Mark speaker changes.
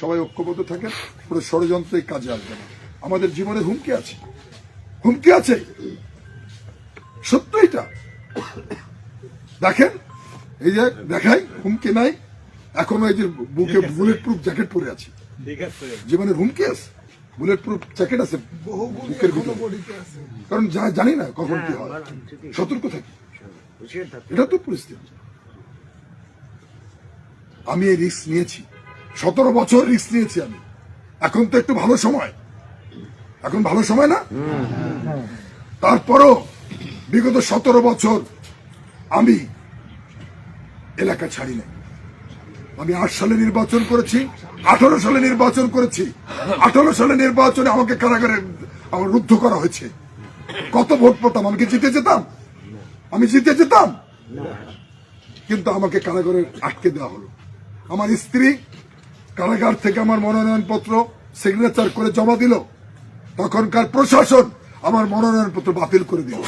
Speaker 1: সবাই ঐক্যবদ্ধ থাকেন পুরো ষড়যন্ত্রে কাজে আসবে না। আমাদের জীবনে হুমকি আছে। হুমকি আছে। সত্য এটা। দেখেন এই যে দেখাই হুমকি নাই। এখনও এই যে বুকে বুলেট প্রুফ জ্যাকেট পরে আছে। জীবনের হুমকি আছে। বুলেট প্রুফ জ্যাকেট আছে বুকের ভিতরে। কারণ যা জানি না কখন কি হয় সতর্ক থাকি। এটা তো পরিস্থিতি। আমি এই রিস্ক নিয়েছি। সতেরো বছর রিস্ক নিয়েছি আমি। এখন তো একটু ভালো সময়। এখন ভালো সময় না? তারপরও বিগত সতেরো বছর আমি এলাকা ছাড়ি নাই আমি আট সালে নির্বাচন করেছি, আঠারো সালে নির্বাচন করেছি। আঠারো সালে নির্বাচনে আমাকে কারাগারে আমার রুদ্ধ করা হয়েছে। কত ভোট পেতাম? আমি কি জিতে যেতাম? আমি জিতে যেতাম? কিন্তু আমাকে কারাগারে আটকে দেওয়া হলো। আমার স্ত্রী কারাগার থেকে আমার মনোনয়নপত্র সিগনেচার করে জমা দিল। তখনকার প্রশাসন আমার মনোনয়নপত্র বাতিল করে দিল।